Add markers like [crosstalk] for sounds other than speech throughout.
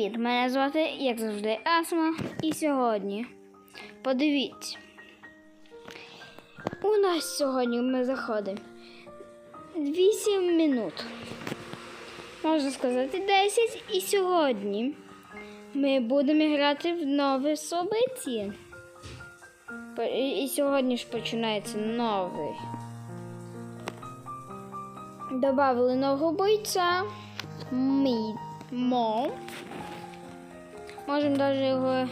Привіт! Мене звати, як завжди, Асма. І сьогодні подивіться. У нас сьогодні ми заходимо 8 минут. Можна сказати 10. І сьогодні ми будемо грати в нове собиті. І сьогодні ж починається новий. Добавили нового бойця. Мій мо. Можемо навіть його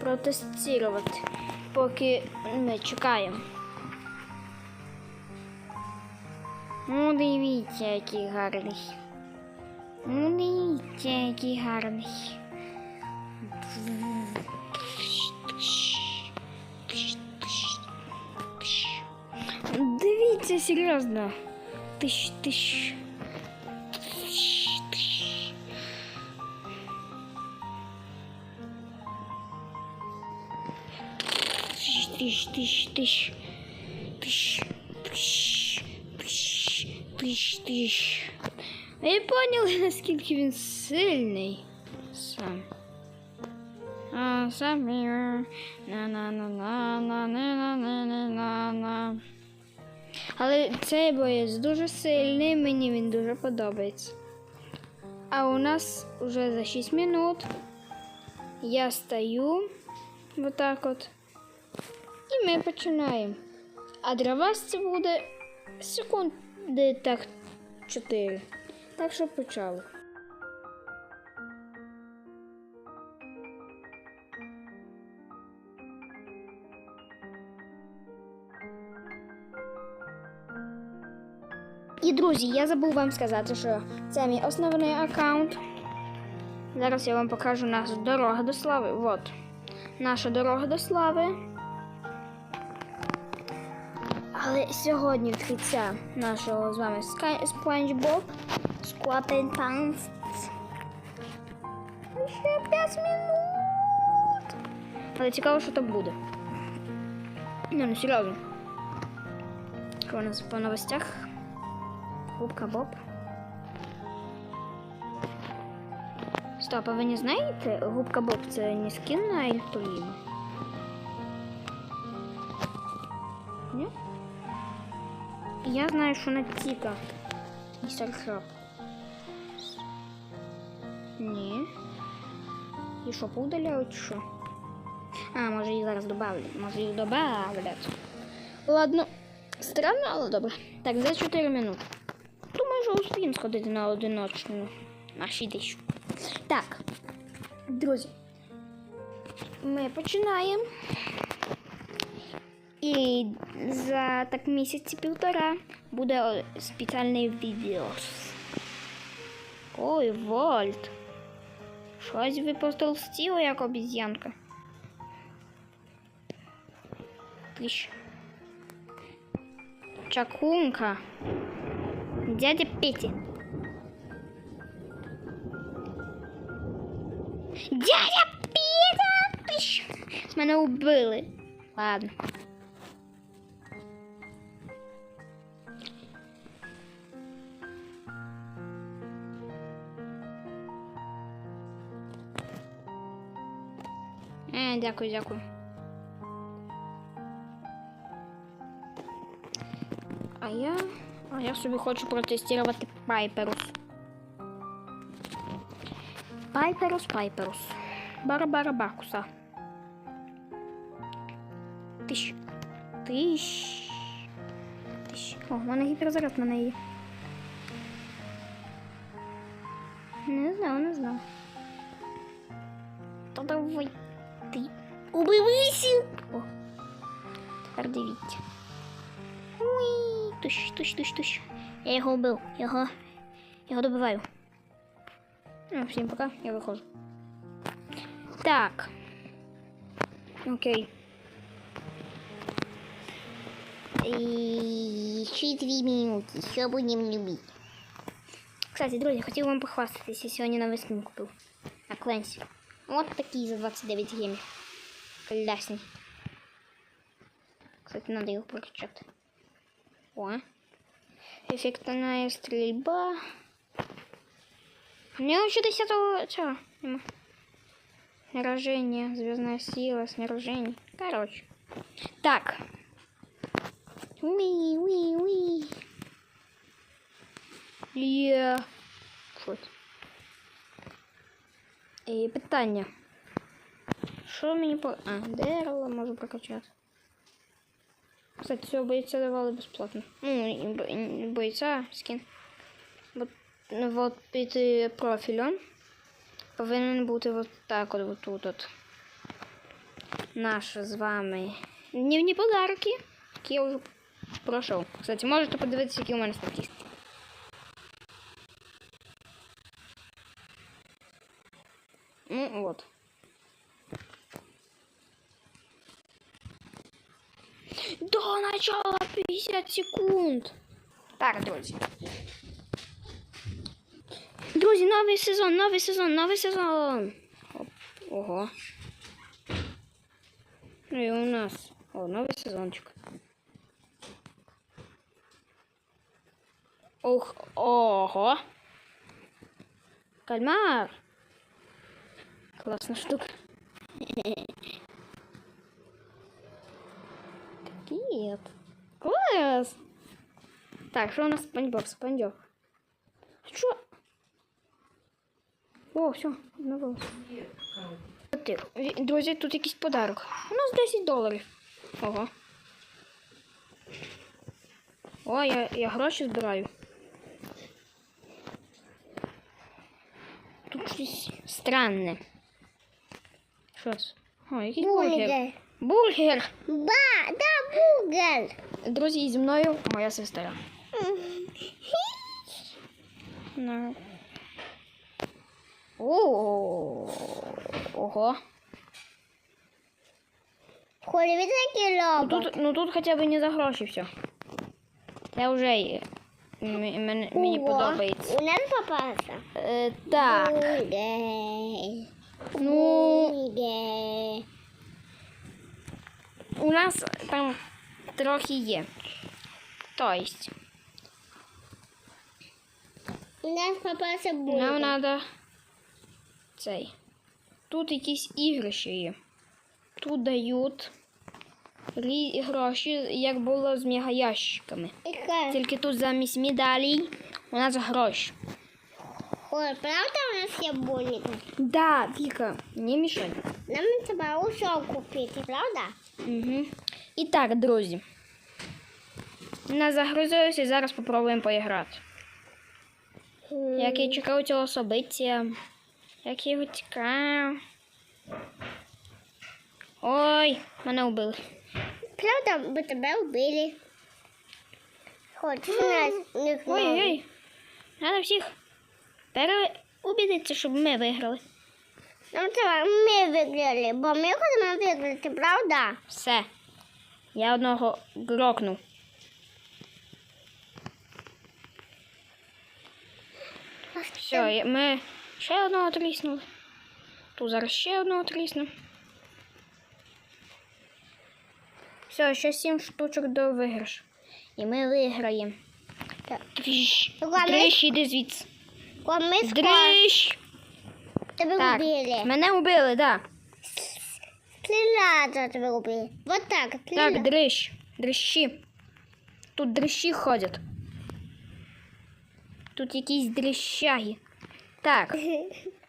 протестувати, поки ми чекаємо. Ну, дивіться, який гарний. Ну, дивіться, який гарний. Дивіться, серйозно. Тиш, тиш. Тиш, тиш, тиш, тиш. Тиш, тиш, тиш, тиш. Ви поняли, [laughs] наскільки він сильний сам. А сам на на на на на на на на на на Але цей боєць дуже сильний, мені він дуже подобається. А у нас вже за 6 минут я стою отак от. І ми починаємо. А для вас це буде секунди так 4. Так що почали. І друзі, я забув вам сказати, що це мій основний аккаунт. Зараз я вам покажу нашу дорогу до слави. Вот. Наша дорога до слави. Але сьогодні відкриття нашого з вами SpongeBob SquarePants. Ще 5 минут. Але цікаво, що там буде. Не, ну серйозно. Що у нас по новостях? Губка Боб. Стоп, а ви не знаєте? Губка Боб це не скін на Ельтуліну? Я знаю, що на Тіка. Містер Краб. Ні. І що, поудаляють, чи що? А, може їх зараз добавлять. Може їх добавлять. Ладно. Странно, але добре. Так, за 4 минути. Думаю, що успіємо сходити на одиночну. На 60. Так, друзі. Ми починаємо. І за так місяці півтора буде спеціальний відео. Ой, Вольт. Щось ви потолстіли, як обіз'янка. Тиш. Чакунка. Дядя Петя. Дядя Петя! Тиш. З мене убили. Ладно. Е, дякую, дякую. А я. А я собі хочу протестувати Пайперус. Пайперус, Пайперус. Барабарабакуса. Тиш. Тиш. Тиш. О, в мене гіперзаряд на неї. Не знаю, не знаю. Та давай. Убивися. О, тепер дивіться. Уй, туш, туш, туш, туш. Я його убив. Його, його добиваю. Ну, всім пока, я виходжу. Так. Окей. Еще две минуты, еще будем любить. Кстати, друзья, хотел вам похвастаться, я сегодня новый скин купил. На Кленси. Вот такие за 29 гемов. Лясни. Кстати, надо их прочитать. О. Эффектная стрельба. У меня вообще 10 чего? Снаряжение. Звездная сила, снаряжение. Короче. Так. Уи, уи, уи. Я. Yeah. И питание. Що мені по. А, дерево можу прокачати. Кстати, цього бойця давали безплатно. Ну, бойця скін. От, ну, от під е, профілем повинен бути от так от, от тут от. Наш з вами дневні подарки, які я вже пройшов. Кстати, можете подивитися, які у мене статистики. Ну, вот. До начала 50 секунд. Так, друзі. Друзі, новий сезон, новий сезон, новий сезон. Оп, Ого. Ну і у нас. О, новий сезончик. Ох, ого. Кальмар. Класна штука. Привет. Класс. Так, что у нас спанчбоб? Спанчбоб. Что? О, все, обновилось. Тихо. Ві- Друзі, тут якийсь подарок. У нас 10 доларів. Ого. О, я, я гроші збираю. Тут щось странне. Що це? О, якийсь бургер. Бургер. Бургер! Ба, да, бургер. Друзі, зі мною моя сестра. Ну. О, Ого. Коли ви такі Ну робот. тут, ну тут хоча б не за гроші все. Це вже є. М- мен- мені О, подобається. У нас попався. Е, так. Бургер. Ну, Бургер. Нас там трохи є. Тобто, нам бургер. треба цей. Тут якісь ігри ще є. Тут дають гроші, як було з мегаящиками. Тільки тут замість медалей у нас гроші. Ой, правда у нас є бургер? Да, Віка, не мішай. Нам треба усе купити, правда? Угу. І так, друзі. Не загрузилися і зараз спробуємо поіграти. Як я чекав цього собиття. Як я його чекав. Ой, мене вбили. Правда, бо тебе вбили. Хоч нас не Ой-ой-ой. Треба всіх переубідитися, щоб ми виграли. Нам треба ми виграли, бо ми хочемо виграти, правда? Все. Я одного грокнув. Все, ми ще одного тріснули. Тут зараз ще одного тріснемо. Все, ще сім штучок до виграшу. І ми виграємо. Так. Ладно. Іди звідси. Ми Дрищ. тебе Так, вбили. мене вбили, так. Стріляти тебе вбили. Вот так, Так, дрищ. Дрищі. Тут дрищі ходять. Тут якісь дрищаги. Так,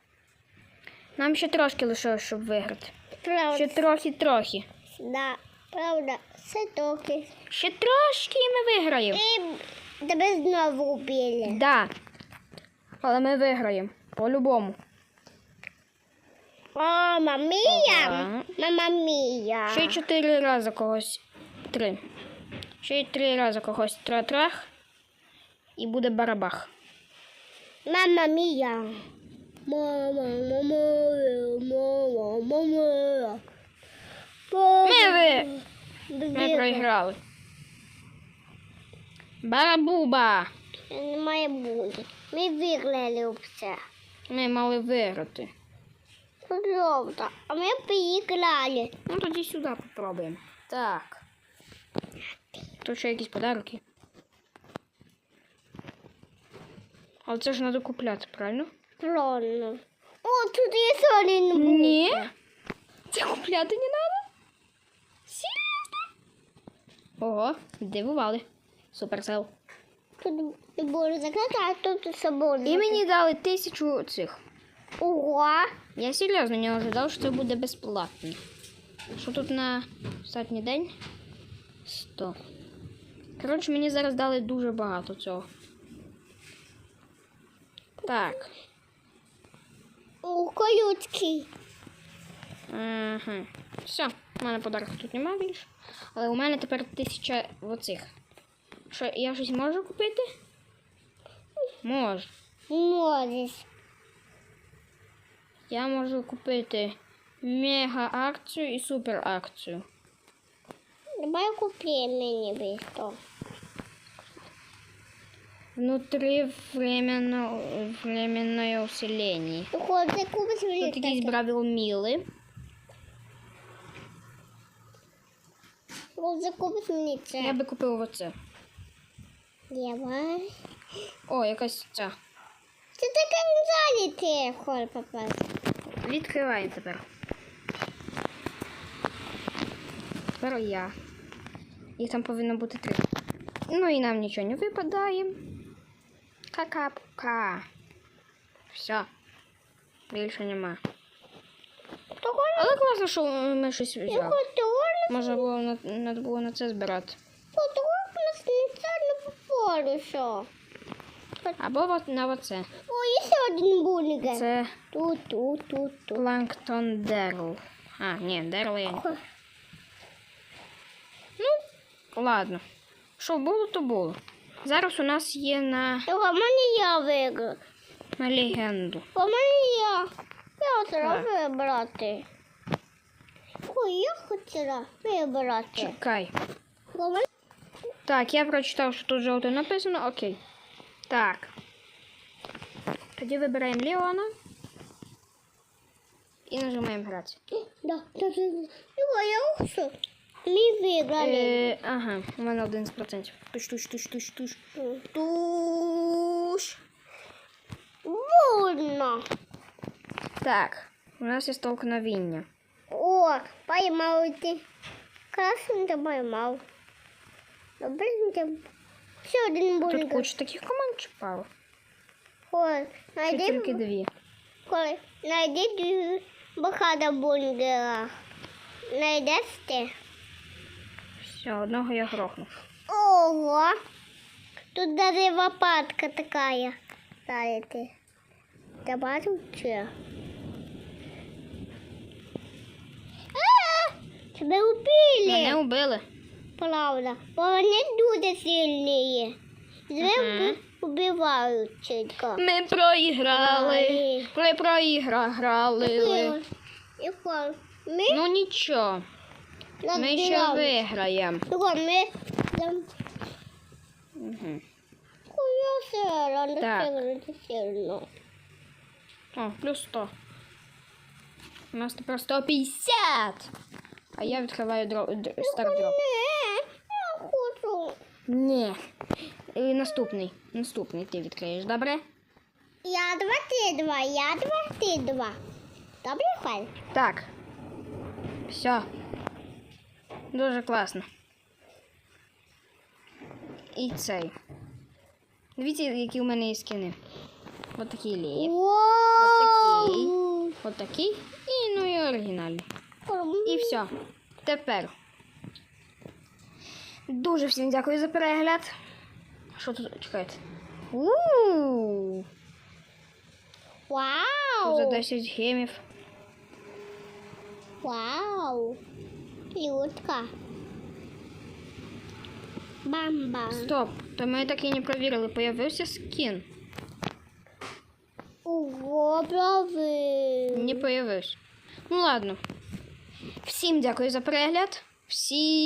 [laughs] нам ще трошки лишилось, щоб виграти. Ще трохи-трохи. да, правда, все трохи. Ще трошки і ми виграємо. І тебе знову вбили. Да. Але ми виграємо. По-любому. О, мамія! Ага. Мама мія. Ще й чотири рази когось. Три. Ще й три рази когось тра-трах. І буде барабах. Мама мія. Мама, мама, мама, мама. Ми ви. Ми проіграли. Барабуба. Не має бути. Ми виграли все. Ми мали виграти. Правда. А ми поіграли. Ну тоді сюди попробуємо. Так. Тут ще якісь подарки. Але це ж треба купляти, правильно? Правильно. О, тут є солін. Ні. Це купляти не треба. Серйозно? Ого, здивували. Суперсел. Тут було закрито, а тут собою. І мені дали тисячу цих. Ого. Я серйозно не ожидав, що це буде безплатно. Що тут на останній день? 100. Коротше, мені зараз дали дуже багато цього. Так. У колючки. Ага. Все, у мене подарунок тут немає більше. Але у мене тепер тисяча оцих. Що, я щось можу купити? Можу. Можеш. Я можу купити мега акцію і супер акцію. Давай купи мені бісто. Внутри временно, временное усиление. Ходи, купиш мені Тут якісь таке. бравіл міли. Ходи, купиш мені це. Я би купив оце. Давай. О, якась ця. Це таке не заліти, холь попасти. Відкривай тепер. Тепер я. Їх там повинно бути три. Ну і нам нічого не випадає. Какапка. Все. Більше нема. Але класно, що ми щось взяли. Може було на, було на це збирати. Того нас не це не. Або от на оце. О, є ще один бургер. Це Тут, тут, тут, тут. планктон дерл. А, ні, дерл я. не- Ну, ладно. Що було, то було. Зараз у нас є на, в мене я виграв. на легенду. У мене я. Я Так. вибрати. Ой, я хотіла вибрати. Чекай. У мене Так, я прочитав, що тут жовте написано. Окей. Так. Тоді вибираємо Леона. І нажимаємо грати. Да, да, да. Його, я хочу. Ми виграли. Е, ага, у мене 11%. Туш, туш, туш, туш, туш. Туш. Бурно. Так, у нас є столкновіння. О, поймав ти. Красно ти поймав. Добре, ти. Ще один Тут бургер. куча таких команд чи пару? Ой, Чи тільки найди, дві? Ой, найди багато бургера. Найдеш ти? Все, одного я грохнув. Ого. Тут даже лопатка такая. Ти. Ти чи? Тебе убили. Мене убили. Правда. Бо вони дуже сильні. Тебе Мгм. убивають чітко. Ми проіграли. Ми проіграли. І що? Ми Ну нічого, ми ще розбирали. виграємо. Ми там Угу. не Так. не сильно. О, плюс 100. У нас тепер 150. А я відкриваю дро... д- стардроп. Не, я хочу. Ні. І наступний. Наступний ти відкриєш, добре? Я два, ти два, я два, ти два. Добре, Халь? Так. Все. Дуже класно. І цей. Дивіться, які у мене є скини. Ось такий лів. такий. Вау! І ну і оригінальний. І все. Тепер. Дуже всім дякую за перегляд. Що тут? Чекайте. У-у-у! Тут за 10 гемів. Вау! Людка. Бам-бам. Стоп, то ми так і не провірили. Появився скін. Ого, брави. Не появився. Ну ладно. Всім дякую за перегляд. Всі.